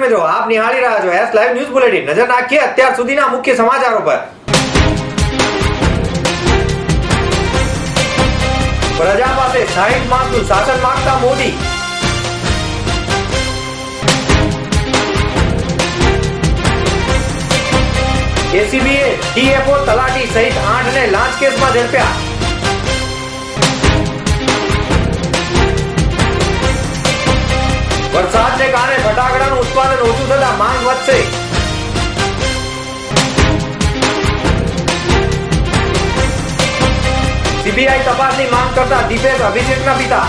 મિત્રો, આપ નિહાળી રહ્યા છો એસ લાઈવ ન્યૂઝ બુલેટિન નજર નાખીએ અત્યાર સુધીના મુખ્ય સમાચારો પર. પ્રજા પાસે સાહીઠ માસનું શાસન માંગતા મોદી. એસીબીએ ડીએફઓ તલાટી સહિત આઠને લાંચ કેસમાં ઝડપ્યા. વરસાદને કારણે ફટાકડાનું ઉત્પાદન ઓછું થતા માંગ વધશે. સીબીઆઈ તપાસની માંગ કરતા દીપેશ અભિષેકના પિતા.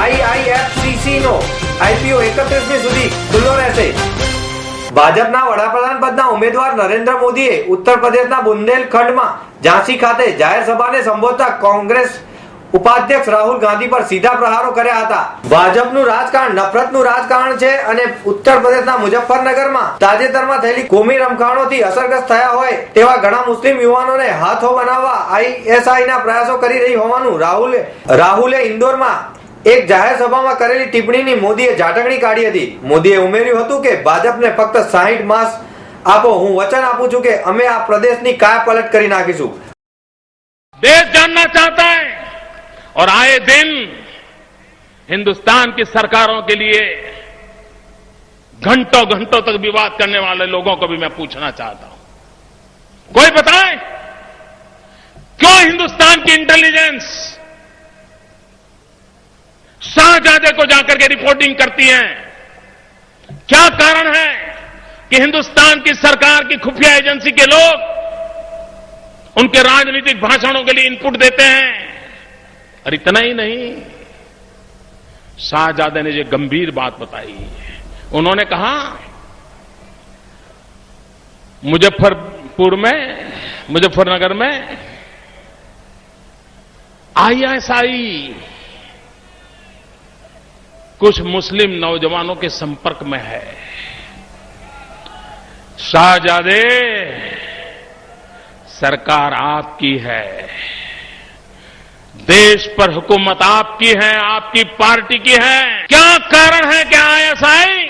આઈઆઈએફસીસી નો આઈપીઓ એકત્રીસમી સુધી ખુલ્લો રહેશે. ભાજપના વડાપ્રધાન પદના ઉમેદવાર નરેન્દ્ર મોદીએ ઉત્તર પ્રદેશના બુંદેલખંડમાં ઝાંસી ખાતે જાહેર સભાને સંબોધતા કોંગ્રેસ ઉપાધ્યક્ષ રાહુલ ગાંધી પર સીધા પ્રહારો કર્યા હતા. ભાજપનું રાજકારણ નફરતનું રાજકારણ છે અને ઉત્તર પ્રદેશના મુઝફ્ફરનગરમાં તાજેતરમાં થયેલી કોમી રમખાણોથી અસરગ્રસ્ત થયા હોય તેવા ઘણા મુસ્લિમ યુવાનોને હાથો બનાવવા આઈએસઆઈ ના પ્રયાસો કરી રહી હોવાનું રાહુલે રાહુલે ઇન્દોરમાં એક જાહેર સભામાં કરેલી ટિપ્પણીની મોદીએ ઝાટકણી કાઢી હતી મોદીએ ઉમેર્યું હતું કે ભાજપને ફક્ત સાહીઠ માસ આપો હું વચન આપું છું કે અમે આ પ્રદેશની કાયા પલટ કરી નાખીશું देश जानना चाहता है और आए दिन हिंदुस्तान की सरकारों के लिए घंटों घंटों तक विवाद करने वाले लोगों को भी मैं पूछना चाहता हूं कोई बताए क्यों हिंदुस्तान की इंटेलिजेंस शाहजहादे को जाकर के रिपोर्टिंग करती है। क्या कारण है कि हिंदुस्तान की सरकार की खुफिया एजेंसी के लोग उनके राजनीतिक भाषणों के लिए इनपुट देते हैं? और इतना ही नहीं, शाहजादे ने जो गंभीर बात बताई। उन्होंने कहा, मुजफ्फरपुर में, मुजफ्फरनगर में आईएसआई कुछ मुस्लिम नौजवानों के संपर्क में है। शाहजादे, सरकार आपकी है। देश पर हुकूमत आपकी है, आपकी पार्टी की है। क्या कारण है कि आईएसआई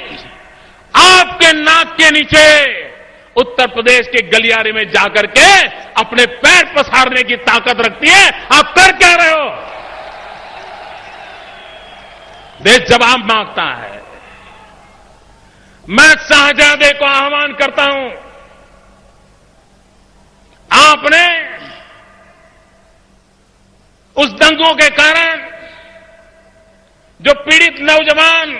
आपके नाक के नीचे उत्तर प्रदेश के गलियारे में जाकर के अपने पैर पसारने की ताकत रखती है? आप कर क्या रहे हो? देश जवाब माँगता है। मैं शाहजादे को आह्वान करता हूँ। आपने उस दंगों के कारण जो पीड़ित नौजवान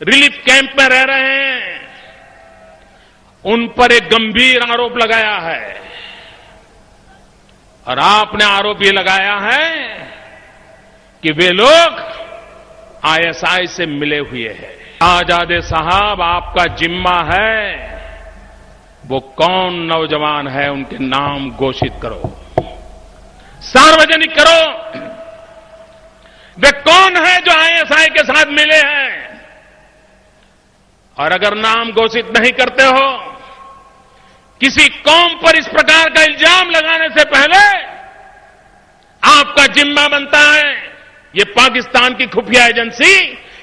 रिलीफ कैंप में रह रहे हैं, उन पर एक गंभीर आरोप लगाया है। और आपने आरोप ये लगाया है कि वे लोग आईएसआई से मिले हुए हैं। आजादे साहब, आपका जिम्मा है। वो कौन नौजवान है, उनके नाम घोषित करो। सार्वजनिक करो। वे कौन है जो आईएसआई के साथ मिले हैं? और अगर नाम घोषित नहीं करते हो, किसी कौम पर इस प्रकार का इल्ज़ाम लगाने से पहले आपका जिम्मा बनता है। ये पाकिस्तान की खुफिया एजेंसी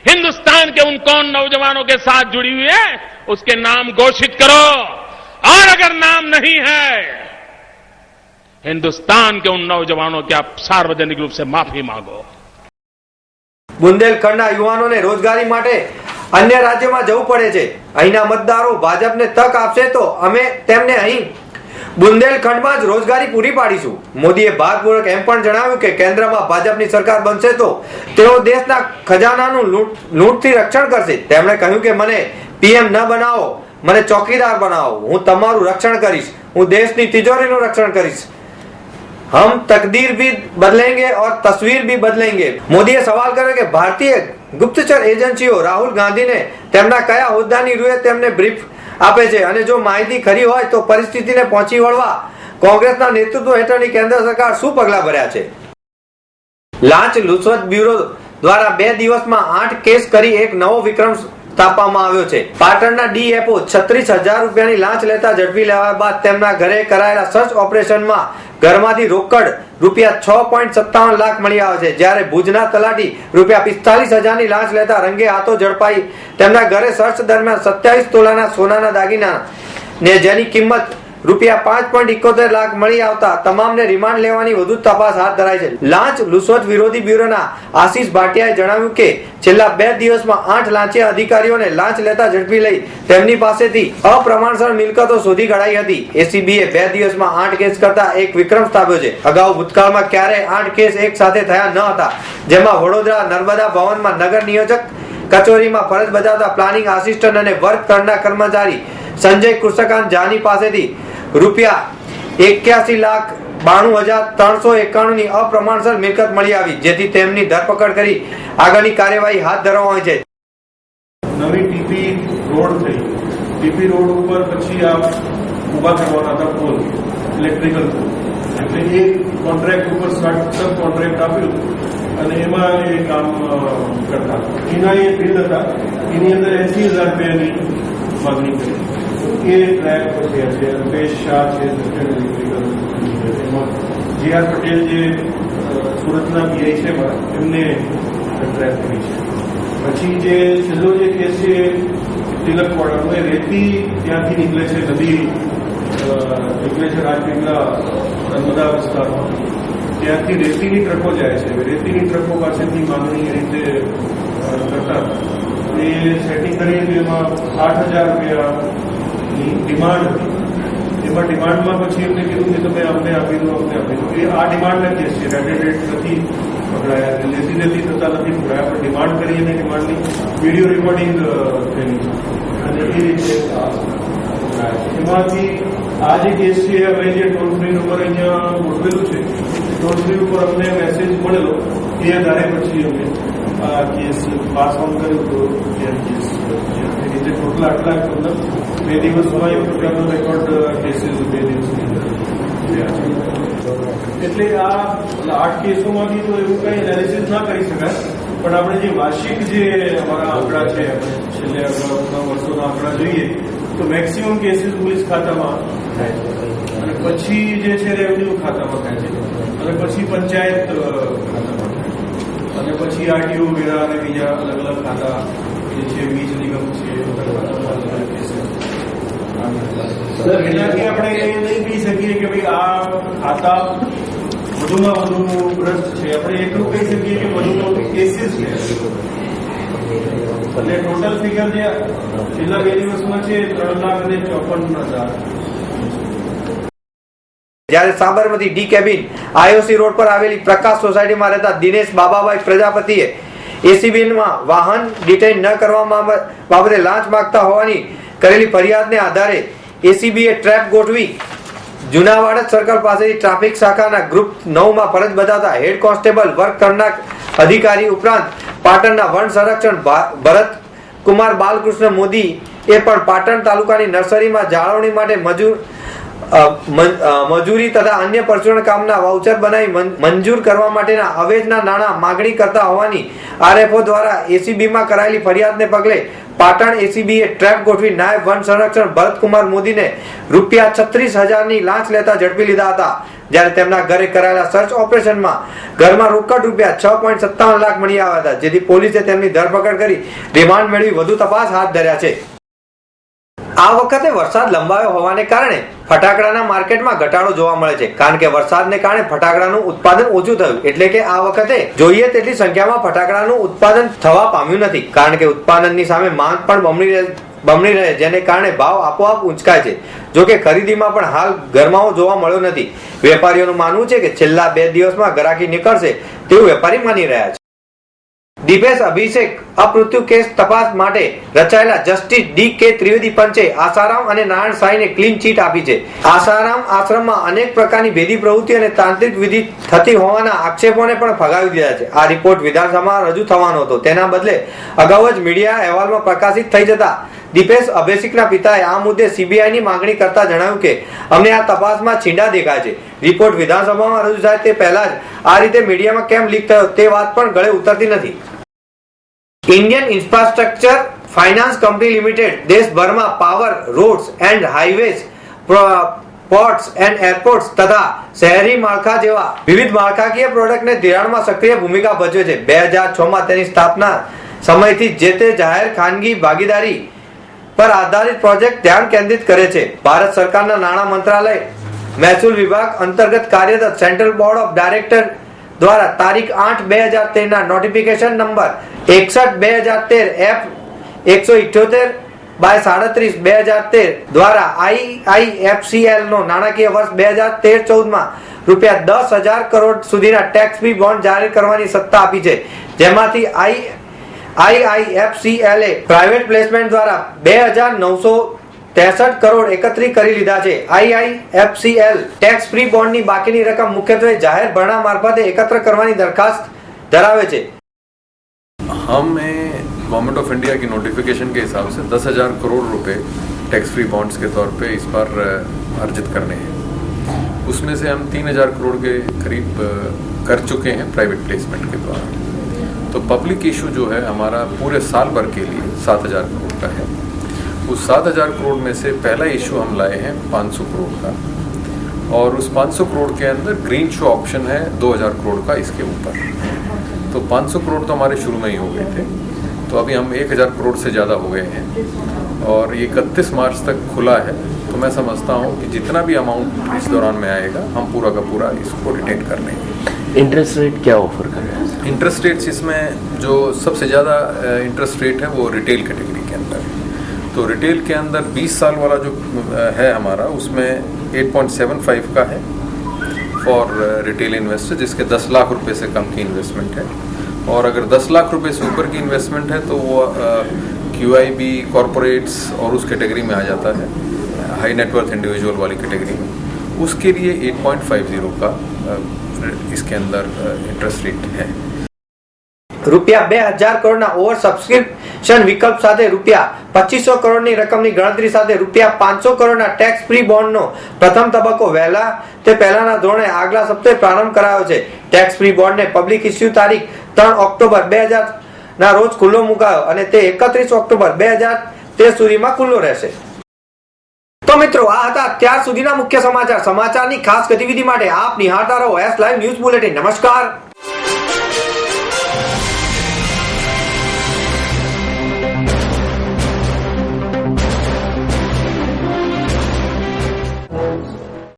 हिंदुस्तान के उन कौन नौजवानों के साथ जुड़ी हुई है उसके नाम घोषित करो और अगर नाम नहीं है हिंदुस्तान के उन नौजवानों की आप सार्वजनिक रूप से माफी मांगो બુંદેલખંડના યુવાનોને રોજગારી માટે અન્ય રાજ્યોમાં જવું પડે છે અહીંના મતદારો ભાજપને તક આપશે તો અમે તેમને અહીં બુંદેલખંડમાં જ રોજગારી પૂરી પાડીશું. મોદીએ ભારપૂર્વક એમ પણ જણાવ્યું કે કેન્દ્રમાં ભાજપની સરકાર બનશે તો તેઓ દેશના ખજાનાનું લૂંટથી રક્ષણ કરશે. તેમણે કહ્યું કે મને પીએમ ન બનાવો, મને ચોકીદાર બનાવો. હું તમારું રક્ષણ કરીશ. હું દેશની તિજોરીનું રક્ષણ કરીશ. હમ તકદીર ભી બદલેંગે ઓર તસવીર ભી બદલેંગે. મોદીએ સવાલ કર્યો કે ભારતીય ગુપ્તચર એજન્સીઓ રાહુલ ગાંધીને તેમના કયા હોદ્દાની રૂએ તેમને બ્રીફ આપે છે. અને જો માહિતી ખરી હોય તો પરિસ્થિતિને પહોંચી વળવા કોંગ્રેસના નેતૃત્વ હેઠળની કેન્દ્ર સરકાર શું પગલા ભર્યા છે? લાંચ લુસવત બ્યુરો દ્વારા બે દિવસમાં આઠ કેસ કરી એક નવો વિક્રમ સ્થાપવામાં આવ્યો છે. પાટણના ડીએફઓ છત્રીસ હજાર રૂપિયાની લાંચ લેતા ઝડપી લેવા બાદ તેમના ઘરે કરાયેલા સર્ચ ઓપરેશનમાં ઘરમાંથી રોકડ રૂપિયા છ પોઈન્ટ સત્તાવન લાખ મળી આવે છે. જ્યારે ભુજના તલાટી રૂપિયા પિસ્તાલીસ હજારની લાંચ લેતા રંગે હાથો ઝડપાઈ તેમના ઘરે સર્ચ દરમિયાન સત્યાવીસ તોલાના સોનાના દાગીના ને જેની કિંમત રૂપિયા પાંચ પોઈન્ટ ઇકોતેર લાખ મળી આવતા તમામને રિમાન્ડ લેવાની વધુ તપાસ હાથ ધરાઈ છે. લાંચ લુસોટ વિરોધી બ્યુરોના આશીષ ભાટિયાએ જણાવ્યું કે છેલ્લા બે દિવસમાં આઠ લાંચિયા અધિકારીઓને લાંચ લેતા ઝડપી લઈ તેમની પાસેથી અપ્રમાણસર મિલકતો શોધી કાઢાઈ હતી. એસીબીએ બે દિવસમાં આઠ કેસ કરતા એક વિક્રમ સ્થાપ્યો છે. અગાઉ ભૂતકાળમાં ક્યારેય આઠ કેસ એક સાથે થયા ન હતા, જેમાં વડોદરા, નર્મદા ભવનમાં નગર નિયોજક કચોરીમાં ફરજ બજાવતા પ્લાનિંગ આસિસ્ટન્ટ અને વર્ક કરના કર્મચારી સંજય કૃષ્ણકાંત જાની પાસેથી રૂપિયા એક્યાસી લાખ બાણું હજાર ત્રણસો એકાણું ની અપ્રમાણસર મિલકત મળી આવી, જેથી તેમની ધરપકડ કરી આગળની કાર્યવાહી હાથ ધરવામાં આવી છે. નવી ટીપી રોડ થઈ. ટીપી રોડ ઉપર પછી આ ઊભા કરવાના હતા પોલ ઇલેક્ટ્રિકલ એટલે એ કોન્ટ્રાક્ટ ઉપર સબ કોન્ટ્રાક્ટ આપ્યું અને એમાં એ કામ કરતા. એના એ બિલ હતા. એની અંદર એસી હજાર રૂપિયાની માગણી કરી એ ટ્રેક પછી છે રૂપેશ શાહ છે દક્ષિણ ઇલેક્ટ્રિકલ એમાં જે આર પટેલ જે અ, સુરતના પીઆઈ છે મારા, એમને ટ્રેક કરી છે પછી જે છેલ્લો જે કેસ છે તિલકવાડાનો એ રેતી ત્યાંથી નીકળે છે નદી અ, નીકળે છે રાજપીપળા નર્મદા વિસ્તારમાં ત્યાંથી રેતીની ટ્રકો જાય છે રેતીની ટ્રકો પાસેથી માંગણી એ રીતે અ, કરતા એ સેટિંગ કરીને એમાં આઠ હજાર રૂપિયાની ડિમાન્ડ હતી એમાં ડિમાન્ડમાં પછી એમને કીધું કે તમે અમને આપી દો અમને આપી દો એ આ ડિમાન્ડના કેસ છે રેડેડ રેટ નથી પકડાયા એટલે લેતી લેતી થતા નથી પકડાયા પણ ડિમાન્ડ કરી અને ડિમાન્ડની વિડીયો રેકોર્ડિંગ થયેલી છે અને એ રીતે આ પકડાયા છે એમાંથી આ જે કેસ છે હવે જે ટોલ ફ્રી નંબર અહીંયા ગોઠવેલું છે ટોલ ફ્રી ઉપર અમને મેસેજ મળેલો એ આધારે પછી અમે આ કેસ પાસ ઓન કર્યો તો એ કેસ છે. એ રીતે ટોટલ આટલા મતલબ બે દિવસમાં એક પ્રકારનો રેકોર્ડ કેસીસ બે દિવસની અંદર થયા છે. એટલે આ આઠ કેસોમાંથી તો એવું કઈ એનાલિસિસ ના કરી શકાય પણ આપણે જે વાર્ષિક જે અમારા આંકડા છે આપણે છેલ્લે અગાઉના વર્ષોના આંકડા જોઈએ તો મેક્સિમમ કેસીસ પોલીસ ખાતામાં થાય છે અને પછી જે છે રેવન્યુ ખાતામાં થાય છે અને પછી પંચાયત અ, ખાતામાં થાય છે. અને પછી આરટીઓ વેરા અને બીજા અલગ અલગ ખાતા જે છે વીજ નિગમ છે એ બધા ખાતામાં અલગ અલગ cases એનાથી આપણે એ નહીં કહી શકીએ કે ભાઈ આ ખાતા વધુમાં વધુ ભ્રષ્ટ છે આપણે એટલું કહી શકીએ કે વધુમાં વધુ કેસીસ છે એટલે ટોટલ ફિગર જે છેલ્લા બે દિવસમાં છે એ ત્રણ લાખ અને ચોપન હજાર જ્યારે Sabarmati D cabin IOC road પર આવેલી પ્રકાશ સોસાયટીમાં રહેતા દિનેશ બાબાભાઈ પ્રજાપતિએ એસીબીમાં વાહન ડિટેઇન ન કરવામાં બાબતે લાંચ માંગતા હોવાની કરેલી ફરિયાદને આધારે એસીબીએ ટ્રેપ ગોઠવી જુનાવાડ સર્કલ પાસેથી ટ્રાફિક શાખાના ગ્રુપ નવમાં ફરજ બજાવતા હેડ કોન્સ્ટેબલ વર્ક કરનાર અધિકારી ઉપરાંત પાટણના વન સંરક્ષણ ભરત કુમાર બાલકૃષ્ણ મોદી એ પણ પાટણ તાલુકાની નર્સરીમાં જાળવણી માટે મજૂર મજૂરી તથા અન્ય પરચુરણ કામના વાઉચર બનાવી મંજૂર કરવા માટેના અવેજના નાણાં માગણી કરતા હોવાની આરએફઓ દ્વારા એસીબીમાં કરાયેલી ફરિયાદને પગલે પાટણ એસીબીએ ટ્રેપ ગોઠવી નાયબ વન સંરક્ષણ ભરતકુમાર મોદીને રૂપિયા છત્રીસ હજારની લાંચ લેતા ઝડપી લીધા હતા. જ્યારે તેમના ઘરે કરાયેલા સર્ચ ઓપરેશનમાં ઘરમાં રોકડ રૂપિયા છ પોઈન્ટ સત્તાવન લાખ મળી આવ્યા હતા, જેથી પોલીસે તેમની ધરપકડ કરી રિમાન્ડ મેળવી વધુ તપાસ હાથ ધર્યા છે. આ વખતે વરસાદ લંબાયો હોવાને કારણે ફટાકડાના માર્કેટમાં ઘટાડો જોવા મળે છે. કારણ કે વરસાદને કારણે ફટાકડાનું ઉત્પાદન ઓછું થયું. એટલે કે આ વખતે જોઈએ તેટલી સંખ્યામાં ફટાકડાનું ઉત્પાદન થવા પામ્યું નથી. કારણ કે ઉત્પાદનની સામે માંગ પણ બમણી બમણી રહે, જેને કારણે ભાવ આપોઆપ ઊંચકાય છે. જોકે ખરીદીમાં પણ હાલ ગરમાવો જોવા મળ્યો નથી. વેપારીઓનું માનવું છે કે છેલ્લા બે દિવસમાં ગરાકી નીકળશે તેવું વેપારી માની રહ્યા છે. દિપેશ અભિષેક અપમૃત્યુ કેસ તપાસ માટે રચાયેલા જસ્ટિસ ડી કે ત્રિવેદી પંચે આસારામ અને નારાયણ સાંઈને ક્લીન ચીટ આપી છે. આસારામ આશ્રમમાં અનેક પ્રકારની ભેદી પ્રવૃત્તિ અને તાંત્રિક વિધિ થતી હોવાના આક્ષેપોને પણ ફગાવી દીધા છે. આ રિપોર્ટ વિધાનસભામાં રજૂ થવાનો હતો. તેના બદલે અગાઉ જ મીડિયા અહેવાલમાં પ્રકાશિત થઈ જતા દીપેશ અભિષેકના પિતાએ આ મુદ્દે સીબીઆઈની માંગણી કરતા જણાવ્યું કે, અમને આ તપાસમાં છીંડા દેખાય છે. રિપોર્ટ વિધાનસભામાં રજૂ થાય તે પહેલા જ આ રીતે મીડિયામાં કેમ લીક થયો તે વાત પણ ગળે ઉતરતી નથી. Indian infrastructure finance company limited દેશભરમાં power roads and highways ports and airports તથા શહેરી માળખા જેવા વિવિધ માળખાકીય પ્રોડક્ટને ધિરાણમાં સક્રિય ભૂમિકા ભજવે છે. બે હજાર છમાં તેની સ્થાપના સમયથી જે તે જાહેર ખાનગી ભાગીદારી પર આધારિત પ્રોજેક્ટ ધ્યાન કેન્દ્રિત કરે છે. ભારત સરકારના નાણાં મંત્રાલય મહેસૂલ વિભાગ અંતર્ગત કાર્યરત સેન્ટ્રલ બોર્ડ ઓફ ડાયરેક્ટર દ્વારા તારીખ આઠ બે હજાર તેર ના નોટિફિકેશન નંબર એકસઠ બે હજાર તેર એફ એકસો ઇઠ્યોતેર બાય સાડત્રીસ બે હજાર તેર દ્વારા આઈઆઈએફસીએલ નો નાણાકીય વર્ષ બે હજાર તેર ચૌદમાં રૂપિયા દસ હજાર કરોડ સુધીના ટેક્સ ફ્રી બોન્ડ જાહેર કરવાની સત્તા આપી છે. જેમાંથી આઈ આઈઆઈએફસીએલ એ પ્રાઇવેટ પ્લેસમેન્ટ દ્વારા બે હજાર નવસો ત્રેસઠ કરોડ એકત્રિત કરી લીધા છે આઈઆઈએફસીએલ ટેક્સ ફ્રી બોન્ડની બાકીની રકમ મુખ્યત્વે જાહેર ભરણા મારફતે એકત્ર કરવાની દરખાસ્ત ધરાવે છે हमें गवर्नमेंट ऑफ इंडिया की नोटिफिकेशन के हिसाब से दस हजार करोड़ रुपए टैक्स फ्री बॉन्ड्स के तौर पे इस बार अ, अर्जित करने हैं उसमें से हम तीन हजार करोड़ के करीब अ, कर चुके हैं प्राइवेट प्लेसमेंट के द्वारा तो पब्लिक इशू जो है हमारा पूरे साल भर के लिए सात हजार करोड़ का है उस सात हज़ार करोड़ में से पहला इशू हम लाए हैं पाँच सौ करोड़ का। और उस 500 करोड़ के अंदर ग्रीन शो ऑप्शन है 2000 करोड़ का इसके ऊपर। तो 500 करोड़ तो हमारे शुरू में ही हो गए थे। तो अभी हम 1000 करोड़ से ज़्यादा हो गए हैं। और ये इकतीस मार्च तक खुला है। तो मैं समझता हूँ कि जितना भी अमाउंट इस दौरान में आएगा हम पूरा का पूरा इसको रिटेन कर लेंगे। इंटरेस्ट रेट क्या ऑफ़र कर रहे हैं? इंटरेस्ट रेट्स इसमें जो सबसे ज़्यादा इंटरेस्ट रेट है वो रिटेल कैटेगरी के अंदर। तो रिटेल के अंदर 20 साल वाला जो है हमारा, उसमें 8.75 का है फॉर रिटेल इन्वेस्टर जिसके 10 लाख रुपए से कम की इन्वेस्टमेंट है। और अगर 10 लाख रुपए से ऊपर की इन्वेस्टमेंट है तो वो क्यू आई बी कॉरपोरेट्स और उस कैटेगरी में आ जाता है। हाई नेटवर्थ इंडिविजुअल वाली कैटेगरी में। उसके लिए 8.50 का इसके अंदर इंटरेस्ट रेट है। રૂપિયા બે હજાર કરોડના ઓવર સબસ્ક્રિપ્શન વિકલ્પ સાથે રૂપિયા પચીસો કરોડની રકમની ગણતરી સાથે રૂપિયા પાંચસો કરોડના ટેક્સ ફ્રી બોન્ડનો પ્રથમ તબક્કો વહેલા તે પહેલાના ધોરણે આગલા સપ્તાહે પ્રારંભ કરાયો છે. ટેક્સ ફ્રી બોન્ડને પબ્લિક ઇસ્યુ તારીખ ત્રણ ઓક્ટોબર બે હજાર ના રોજ ખુલ્લો મુકાયો અને તે એકત્રીસ ઓક્ટોબર બે હજાર તે સુધીમાં ખુલ્લો રહેશે. તો મિત્રો, આ હતા ત્યાર સુધીના મુખ્ય સમાચાર. સમાચારની ખાસ ગતિવિધિ માટે આપ નિહાળતા રહો એસ લાઈવ ન્યૂઝ બુલેટિન નમસ્કાર.